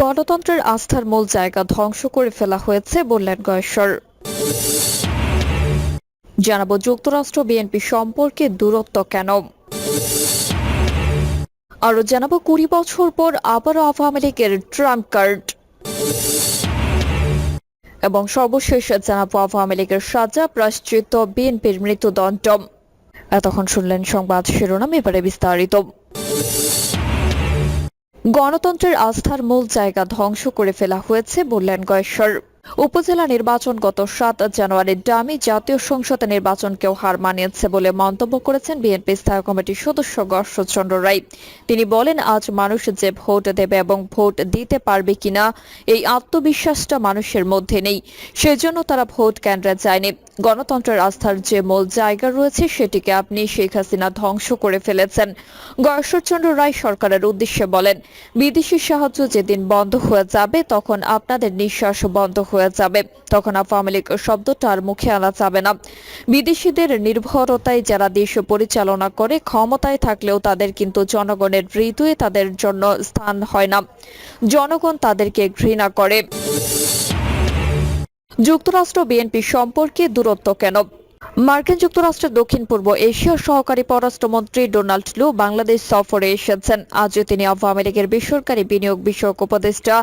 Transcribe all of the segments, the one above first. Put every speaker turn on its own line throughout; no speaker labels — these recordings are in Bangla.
গণতন্ত্রের আস্থার মূল জায়গা ধ্বংস করে ফেলা হয়েছে বললেন গয়েশ্বর। জানাব যুক্তরাষ্ট্র বিএনপি সম্পর্কে দূরত্ব কেন? আরও জানাব কুড়ি বছর পর আবারও আওয়ামী লীগের ট্রাম্প কার্ড। এবং সর্বশেষ জানাব আওয়ামী লীগের সাজা প্রাশ্চিত বিএনপির মৃত্যুদণ্ড। এতক্ষণ শুনলেন সংবাদ শিরোনাম, এবারে বিস্তারিত। গণতন্ত্রের আস্থার মূল জায়গা ধ্বংস করে ফেলা হয়েছে বললেন গয়েশ্বর। উপজেলা নির্বাচন গত সাত জানুয়ারি ডামি জাতীয় সংসদ নির্বাচনকেও হার মানিয়েছে বলে মন্তব্য করেছেন বিএনপি স্থায়ী কমিটির সদস্য গর্ষচন্দ্র রায়। তিনি বলেন, আজ মানুষ যে ভোট দেবে এবং ভোট দিতে পারবে কিনা, এই আত্মবিশ্বাসটা মানুষের মধ্যে নেই। সেজন্য তারা ভোট কেন্দ্রে যায়নি। গণতন্ত্রের আস্থার যে মূল জায়গা রয়েছে সেটিকে আপনি শেখ হাসিনা ধ্বংস করে ফেলেছেন। গর্ষচন্দ্র রায় সরকারের উদ্দেশ্যে বলেন, বিদেশি সাহায্য যেদিন বন্ধ হয়ে যাবে, তখন আপনাদের নিঃশ্বাস বন্ধ হয়ে যাবে। তখন আওয়ামী লীগ শব্দটা আর মুখে আনা যাবে না। বিদেশিদের নির্ভরতায় যারা দেশ পরিচালনা করে, ক্ষমতায় থাকলেও তাদের কিন্তু জনগণের হৃদয়ে তাদের জন্য স্থান হয় না। জনগণ তাদেরকে ঘৃণা করে। যুক্তরাষ্ট্র বিএনপি সম্পর্কে দূরত্ব কেন? মার্কিন যুক্তরাষ্ট্রের দক্ষিণ পূর্ব এশিয়ার সহকারী পররাষ্ট্রমন্ত্রী ডোনাল্ড লু বাংলাদেশ সফরে এসেছেন। আজ তিনি আওয়ামী লীগের বেসরকারি বিনিয়োগ বিষয়ক উপদেষ্টা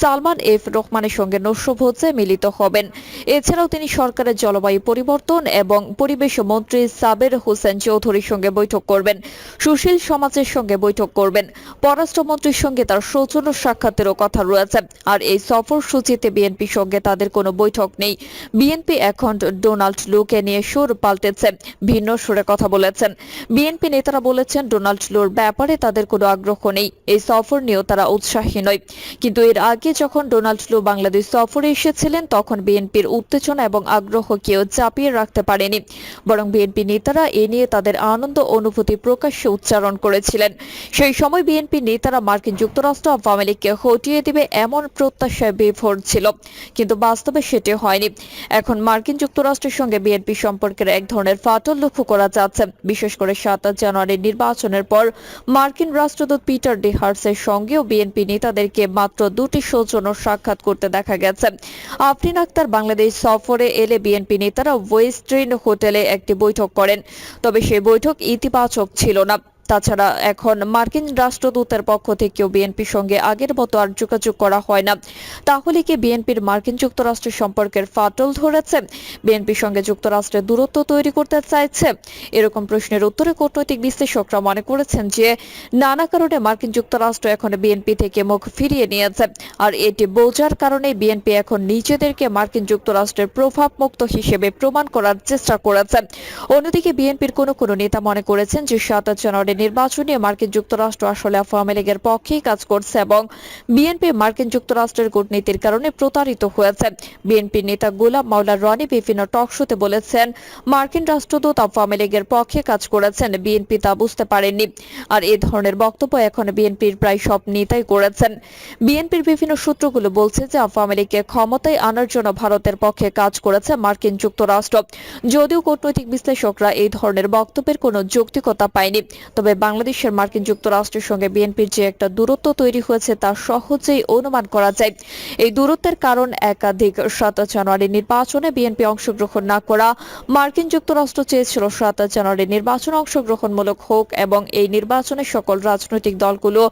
সালমান এফ রহমানের সঙ্গে নৈশভোজে মিলিত হবেন। এছাড়াও তিনি সরকারের জলবায়ু পরিবর্তন এবং পরিবেশ মন্ত্রী সাবের হোসেন চৌধুরীর সঙ্গে বৈঠক করবেন। সুশীল সমাজের সঙ্গে বৈঠক করবেন। পররাষ্ট্রমন্ত্রীর সঙ্গে তার সৌজন্য সাক্ষাতেরও কথা রয়েছে। আর এই সফর সূচিতে বিএনপির সঙ্গে তাদের কোনো বৈঠক নেই। বিএনপি এখন ডোনাল্ড লুকে নিয়ে সুর পাল্টেছে, ভিন্ন সুরে কথা বলেছেন। বিএনপি নেতারা বলেছেন, ডোনাল্ড লুর ব্যাপারে তাদের কোনো আগ্রহ নেই। এই সফর নিয়েও তারা উৎসাহী নয়। কিন্তু এর আগে যখন ডোনাল্ড লু বাংলাদেশ সফরে এসেছিলেন, তখন বিএনপির উত্তেজনা এবং আগ্রহ কেউ চাপিয়ে রাখতে পারেনি। বরং বিএনপি নেতারা এ নিয়ে তাদের আনন্দ অনুভূতি প্রকাশ্যে উচ্চারণ করেছিলেন। সেই সময় বিএনপি নেতারা মার্কিন যুক্তরাষ্ট্র আওয়ামী লীগকে হটিয়ে দিবে এমন প্রত্যাশায় বিভোর ছিল। কিন্তু বাস্তবে সেটি হয়নি। এখন মার্কিন যুক্তরাষ্ট্রের সঙ্গে বিএনপি সম্পর্কের এক ধরনের ফাটল লক্ষ্য করা যাচ্ছে। বিশেষ করে সাত জানুয়ারি নির্বাচনের পর মার্কিন রাষ্ট্রদূত পিটার ডিহার্সের সঙ্গেও বিএনপি নেতাদেরকে মাত্র দুটি সৌজন্য সাক্ষাৎ করতে দেখা গেছে। আফরিন আক্তার বাংলাদেশ সফরে এলে বিএনপি নেতারা ওয়েস্ট্রিন হোটেলে একটি বৈঠক করেন। তবে সেই বৈঠক ইতিবাচক ছিল না। তাছাড়া এখন মার্কিন রাষ্ট্রদূতের পক্ষ থেকেও বিএনপির সঙ্গে আগের মতো আর যোগাযোগ করা হয় না। তাহলে কি বিএনপির মার্কিন যুক্তরাষ্ট্রের সম্পর্কের ফাটল ধরেছে? বিএনপির সঙ্গে যুক্তরাষ্ট্রের দূরত্ব তৈরি করতে চাইছে? এরকম প্রশ্নের উত্তরে কূটনৈতিক বিশ্লেষকরা মনে করেছেন যে, নানা কারণে মার্কিন যুক্তরাষ্ট্র এখন বিএনপি থেকে মুখ ফিরিয়ে নিয়েছে। আর এটি বোঝার কারণে বিএনপি এখন নিজেদেরকে মার্কিন যুক্তরাষ্ট্রের প্রভাবমুক্ত হিসেবে প্রমাণ করার চেষ্টা করেছে। অন্যদিকে বিএনপির কোনো কোনো নেতা মনে করেছেন যে, সাত জানুয়ারি নির্বাচনে মার্কিন যুক্তরাষ্ট্র আসলে আওয়ামী লীগের পক্ষেই কাজ করছে এবং বিএনপি মার্কিন যুক্তরাষ্ট্রের কূটনীতির কারণে প্রতারিত হয়েছে। বিএনপি নেতা গোলাম মাওলা রনি বিভিন্ন টক শোতে বলেছেন, মার্কিন রাষ্ট্রদূত আওয়ামী লীগের পক্ষে কাজ করেছেন, বিএনপি তা বুঝতে পারেননি আর এই ধরনের বক্তব্য এখন বিএনপির প্রায় সব নেতাই করেছেন। বিএনপির বিভিন্ন সূত্রগুলো বলছে যে, আওয়ামী লীগকে ক্ষমতায় আনার জন্য ভারতের পক্ষে কাজ করেছে মার্কিন যুক্তরাষ্ট্র। যদিও কূটনৈতিক বিশ্লেষকরা এই ধরনের বক্তব্যের কোনো যৌক্তিকতা পায়নি, তবে বাংলাদেশের মার্কিন যুক্তরাষ্ট্রের সঙ্গে বিএনপির যে একটা দূরত্ব তৈরি হয়েছে তা সহজেই অনুমান করা যায়। এই দূরত্বের কারণ একাধিক। সাত জানুয়ারি নির্বাচনে বিএনপি অংশগ্রহণ না করা, মার্কিন যুক্তরাষ্ট্র চেয়েছিল সাত জানুয়ারি নির্বাচন অংশগ্রহণমূলক হোক এবং এই নির্বাচনে সকল রাজনৈতিক দলগুলো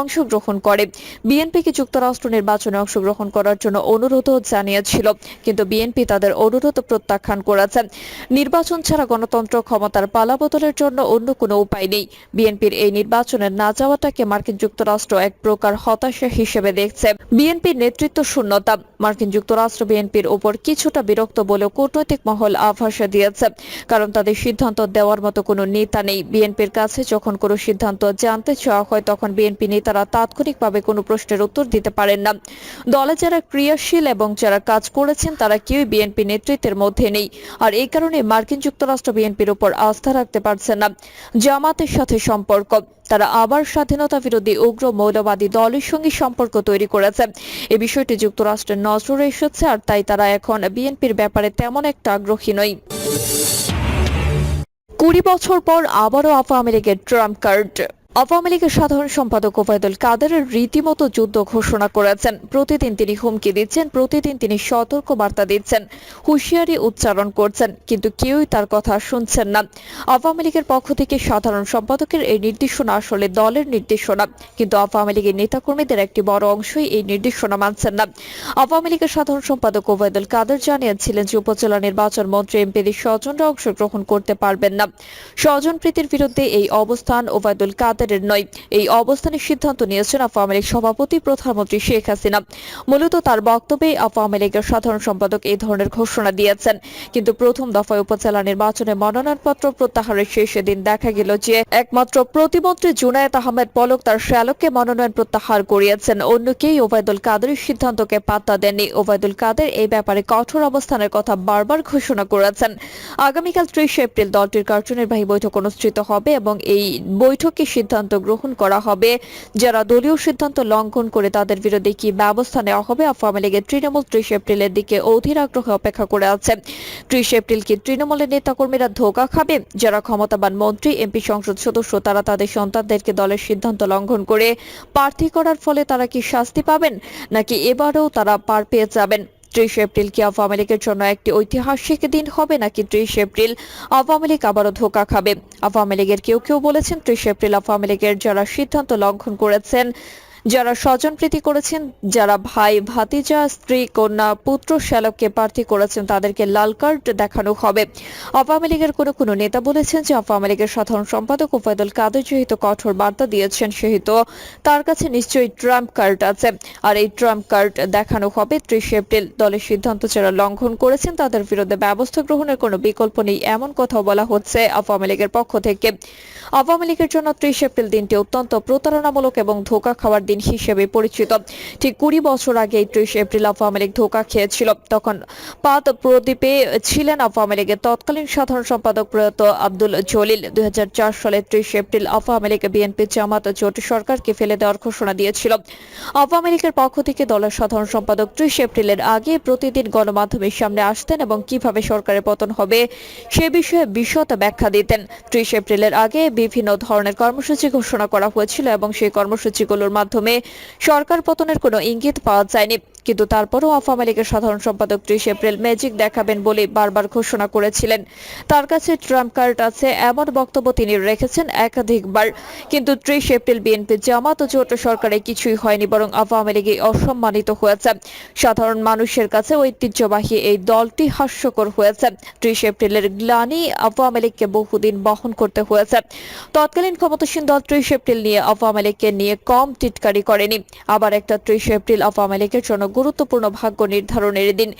অংশগ্রহণ করে। বিএনপিকে যুক্তরাষ্ট্র নির্বাচনে অংশগ্রহণ করার জন্য অনুরোধও জানিয়েছিল, কিন্তু বিএনপি তাদের অনুরোধ প্রত্যাখ্যান করেছে। নির্বাচন ছাড়া গণতন্ত্র ক্ষমতার পালাবদলের জন্য অন্য কোনো উপায় নেই। বিএনপির এই নির্বাচনে না যাওয়াটাকে মার্কিন যুক্তরাষ্ট্র এক প্রকার হতাশা হিসেবে দেখছে। বিএনপির নেতৃত্ব শূন্যতা, মার্কিন যুক্তরাষ্ট্র বিএনপির উপর কিছুটা বিরক্ত বলেও কূটনৈতিক মহল আভাস দিয়েছে। কারণ তাদের সিদ্ধান্ত দেওয়ার মতো কোনো নেতা নেই। বিএনপির কাছে যখন কোনো সিদ্ধান্ত জানতে চাওয়া হয়, তখন বিএনপি নেতারা তাৎক্ষণিকভাবে কোনো প্রশ্নের উত্তর দিতে পারেন না। দলে যারা ক্রিয়াশীল এবং যারা কাজ করেছেন, তারা কেউই বিএনপি নেতৃত্বের মধ্যে নেই। আর এই কারণে মার্কিন যুক্তরাষ্ট্র বিএনপির উপর আস্থা রাখতে পারছে না। জামাতের সাথে সম্পর্ক। তারা আবার স্বাধীনতা বিরোধী উগ্র মৌলবাদী দলের সঙ্গে সম্পর্ক তৈরি করেছে। এ বিষয়টি যুক্তরাষ্ট্রের নজরে এসেছে, আর তাই তারা এখন বিএনপির ব্যাপারে তেমন একটা আগ্রহী নয় কুড়ি বছর পর আবারও আওয়ামী লীগের ট্রাম্প কার্ড। আওয়ামী লীগের সাধারণ সম্পাদক ওবায়দুল কাদের রীতিমতো যুদ্ধ ঘোষণা করেছেন। প্রতিদিন তিনি হুমকি দিচ্ছেন, প্রতিদিন তিনি সতর্ক বার্তা দিচ্ছেন, হুঁশিয়ারি উচ্চারণ করছেন, কিন্তু কেউই তার কথা শুনছেন না। আওয়ামী লীগের পক্ষ থেকে সাধারণ সম্পাদকের এই নির্দেশনা আসলে দলের নির্দেশনা, কিন্তু আওয়ামী লীগের নেতাকর্মীদের একটি বড় অংশই এই নির্দেশনা মানছেন না। আওয়ামী লীগের সাধারণ সম্পাদক ওবায়দুল কাদের জানিয়েছিলেন যে, উপজেলা নির্বাচন মন্ত্রী এমপিদের স্বজনরা অংশগ্রহণ করতে পারবেন না। স্বজন প্রীতির বিরুদ্ধে এই অবস্থান ওবায়দুল কাদেরের নয় এই অবস্থানের সিদ্ধান্ত নিয়েছেন আওয়ামী লীগ সভাপতি প্রধানমন্ত্রী শেখ হাসিনা। মূলত তার বক্তব্যে আওয়ামী লীগের সাধারণ সম্পাদক এই ধরনের ঘোষণা দিয়েছেন। কিন্তু প্রথম দফায় উপজেলা নির্বাচনে মনোনয়নপত্র প্রত্যাহারের শেষে দিন দেখা গেল যে একমাত্র প্রতিমন্ত্রী জুনায়েদ আহমেদ পলক তার শ্যালককে মনোনয়ন প্রত্যাহার করিয়েছেন। অন্য কেই ওবায়দুল কাদেরের সিদ্ধান্তকে পাত্তা দেননি। ওবায়দুল কাদের এই ব্যাপারে কঠোর অবস্থানের কথা বারবার ঘোষণা করেছেন। আগামীকাল ত্রিশে এপ্রিল দলটির কার্যনির্বাহী বৈঠক অনুষ্ঠিত হবে এবং এই বৈঠকে সিদ্ধান্ত গ্রহণ করা হবে। যারা দলীয় সিদ্ধান্ত লঙ্ঘন করে তাদের বিরুদ্ধে কি ব্যবস্থা নেওয়া হবে? আওয়ামী লীগের তৃণমূল ত্রিশ এপ্রিলের দিকে অধীর আগ্রহে অপেক্ষা করে আছে। ত্রিশ এপ্রিল কি তৃণমূলের নেতাকর্মীরা ধোকা খাবে? যারা ক্ষমতাবান মন্ত্রী, এমপি সংসদ সদস্য, তারা তাদের সন্তানদেরকে দলের সিদ্ধান্ত লঙ্ঘন করে প্রার্থী করার ফলে তারা কি শাস্তি পাবেন? নাকি এবারেও তারা পার পেয়ে যাবেন? ত্রিশ এপ্রিল কি আওয়ামী লীগের জন্য একটি ঐতিহাসিক দিন হবে নাকি ত্রিশ এপ্রিল আওয়ামী লীগ আবারও ধোকা খাবে? আওয়ামী লীগের কেউ কেউ বলেছেন ত্রিশ এপ্রিল আওয়ামী লীগের যারা সিদ্ধান্ত লঙ্ঘন করেছেন যারা স্বজনপ্রীতি করেছেন, যারা ভাই, ভাতিজা, স্ত্রী, কন্যা, পুত্র শ্যালককে প্রার্থী করেছেন, তাদেরকে লাল কার্ড দেখানো হবে। আওয়ামী লীগের কোনো কোনো নেতা বলেছেন যে আওয়ামী লীগের সাধারণ সম্পাদক ওবায়দুল কাদের যেহেতু কঠোর বার্তা দিয়েছেন, সেহেতু তার কাছে নিশ্চয়ই ট্রাম্প কার্ড আছে। আর এই ট্রাম্প কার্ড দেখানো হবে ত্রিশ এপ্রিল। দলের সিদ্ধান্ত যারা লঙ্ঘন করেছেন, তাদের বিরুদ্ধে ব্যবস্থা গ্রহণের কোনো বিকল্প নেই, এমন কথাও বলা হচ্ছে আওয়ামী লীগের পক্ষ থেকে। আওয়ামী লীগের জন্য ত্রিশ এপ্রিল দিনটি অত্যন্ত প্রতারণামূলক এবং ধোকা খাওয়ার দিন হিসেবে পরিচিত। ঠিক কুড়ি বছর আগে ত্রিশ এপ্রিল আওয়ামী লীগ ধোকা খেয়েছিল। তখন পাত প্রদীপে ছিলেন আওয়ামী লীগের তৎকালীন সাধারণ সম্পাদক প্রয়াত আব্দুল জলিল। দুই হাজার চার সালে ত্রিশ এপ্রিল আওয়ামী লীগ বিএনপি জামাত জোট সরকারকে ফেলে দেওয়ার ঘোষণা দিয়েছিল। আওয়ামী লীগের পক্ষ থেকে দলের সাধারণ সম্পাদক ত্রিশ এপ্রিলের আগে প্রতিদিন গণমাধ্যমের সামনে আসতেন এবং কীভাবে সরকারের পতন হবে সে বিষয়ে বিশদ ব্যাখ্যা দিতেন। ত্রিশ এপ্রিলের আগে বিভিন্ন ধরনের কর্মসূচি ঘোষণা করা হয়েছিল এবং সেই কর্মসূচিগুলোর মাধ্যমে সরকার পতনের কোনো ইঙ্গিত পাওয়া যায়নি। কিন্তু তারপরও আওয়ামী লীগের সাধারণ সম্পাদক ত্রিশ এপ্রিল ম্যাজিক দেখাবেন বলে বারবার ঘোষণা করেছিলেন। তার কাছে ট্রাম্প কার্ড আছে, এমন বক্তব্য তিনি রেখেছেন একাধিকবার। কিন্তু ত্রিশ এপ্রিল বিএনপি জামাত ও জোট সরকারে কিছুই হয়নি, বরং আওয়ামী লীগে অসম্মানিত হয়েছে। সাধারণ মানুষের কাছে ঐতিহ্যবাহী এই দলটি হাস্যকর হয়েছে। ত্রিশ এপ্রিলের গ্লানি আওয়ামী লীগকে বহুদিন বহন করতে হয়েছে। তৎকালীন ক্ষমতাসীন দল ত্রিশ এপ্রিল নিয়ে আওয়ামী লীগকে নিয়ে কম টিটকারি করেনি। আবার একটা ত্রিশ এপ্রিল আওয়ামী লীগের জন্য গুরুত্বপূর্ণ ভাগ্য নির্ধারণের দিন।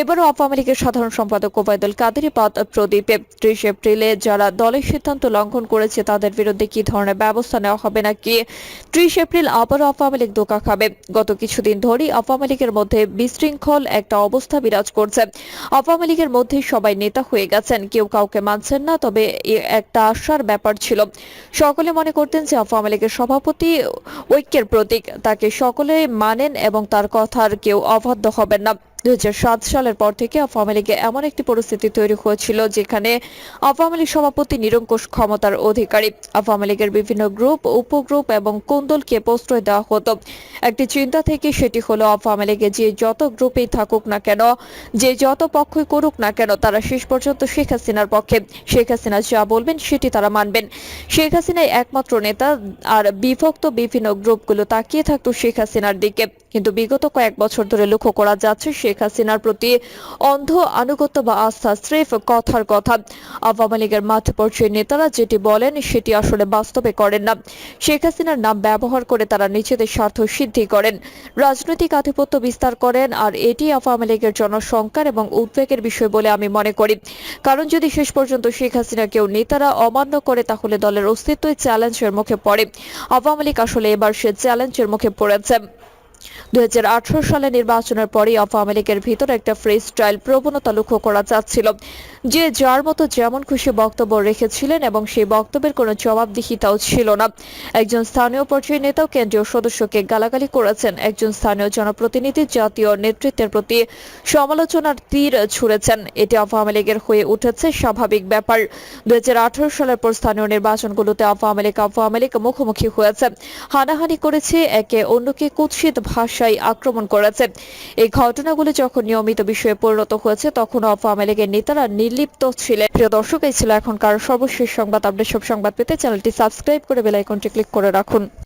এবারও আওয়ামী লীগের সাধারণ সম্পাদক ওবায়দুল কাদেরী পদ প্রদীপে। ত্রিশ এপ্রিলে যারা দলের সিদ্ধান্ত লঙ্ঘন করেছে, তাদের বিরুদ্ধে কি ধরনের ব্যবস্থা নেওয়া হবে নাকি? ত্রিশ এপ্রিল আবারও আওয়ামী লীগ ধোকা খাবে। গত কিছুদিন ধরেই আওয়ামী লীগের মধ্যে বিশৃঙ্খল একটা অবস্থা বিরাজ করছে। আওয়ামী লীগের মধ্যে সবাই নেতা হয়ে গেছেন, কেউ কাউকে মানছেন না, তবে একটা আশার ব্যাপার ছিল। সকলে মনে করতেন যে আওয়ামী লীগের সভাপতি ঐক্যের প্রতীক। তাকে সকলে মানেন এবং তার কথার কেউ অবাধ্য হবেন না। দুই সালের পর থেকে আওয়ামী লীগে এমন একটি পরিস্থিতি তৈরি হয়েছিল যেখানে আওয়ামী লীগ সভাপতি নিরঙ্কুশ ক্ষমতার অধিকারী। আওয়ামী লীগের বিভিন্ন গ্রুপ, উপগ্রুপ এবং কোন্দলকে প্রশ্রয় দেওয়া হতো। একটি চিন্তা থেকে সেটি হলো, আওয়ামী লীগে যে যত গ্রুপেই থাকুক না কেন, যে যত পক্ষই করুক না কেন, তারা শেষ পর্যন্ত শেখ হাসিনার পক্ষে। শেখ হাসিনা যা বলবেন সেটি তারা মানবেন। শেখ হাসিনাই একমাত্র নেতা, আর বিভক্ত বিভিন্ন গ্রুপগুলো তাকিয়ে থাকতো শেখ হাসিনার দিকে। কিন্তু বিগত কয়েক বছর ধরে লক্ষ্য করা যাচ্ছে হাসিনার প্রতি অন্ধ, আনুগত্য বা আস্থা স্রেফ কথার কথা। আওয়ামী লীগের মাঠ পর্যায়ের নেতারা যেটি বলেন, সেটি আসলে বাস্তবে করেন না। শেখ হাসিনার নাম ব্যবহার করে তারা নিজেদের স্বার্থ সিদ্ধি করেন। রাজনৈতিক আধিপত্য বিস্তার করেন, আর এটি আওয়ামী লীগের জনসংখ্যার এবং উদ্বেগের বিষয় বলে আমি মনে করি। কারণ যদি শেষ পর্যন্ত শেখ হাসিনা কেউ নেতারা অমান্য করে, তাহলে দলের অস্তিত্বই চ্যালেঞ্জের মুখে পড়ে। আওয়ামী লীগ আসলে এবার সে চ্যালেঞ্জের মুখে পড়েছে। দুই সালে নির্বাচনের পরই আওয়ামী লীগের ভিতর একটা ফ্রি স্টাইল প্রবণতা লক্ষ্য করা যাচ্ছিল। যে যার মতো যেমন খুশি বক্তব্য রেখেছিলেন এবং সেই বক্তব্যের কোনো জবাবদিহিতাও ছিল না। একজন স্থানীয় পর্যায়ের নেতাও কেন্দ্রীয় সদস্যকে গালাগালি করেছেন। একজন স্থানীয় জনপ্রতিনিধি জাতীয় নেতৃত্বের প্রতি সমালোচনার তীর ছুড়েছেন। এটি আওয়ামী লীগের হয়ে উঠেছে স্বাভাবিক ব্যাপার। দুই হাজার আঠারো সালের পর স্থানীয় নির্বাচনগুলোতে আওয়ামী লীগ আওয়ামী লীগ মুখোমুখি হয়েছে। হানাহানি করেছে একে অন্যকে কুৎসিত ভাষায় আক্রমণ করেছে। এই ঘটনাগুলো যখন নিয়মিত বিষয়ে পরিণত হয়েছে, তখন আওয়ামী লীগের নেতারা নির্লিপ্ত ছিলেন। প্রিয় দর্শক, এই ছিল এখনকার সর্বশেষ সংবাদ। আপডেট সব সংবাদ পেতে চ্যানেলটি সাবস্ক্রাইব করে বেল আইকনটি ক্লিক করে রাখুন।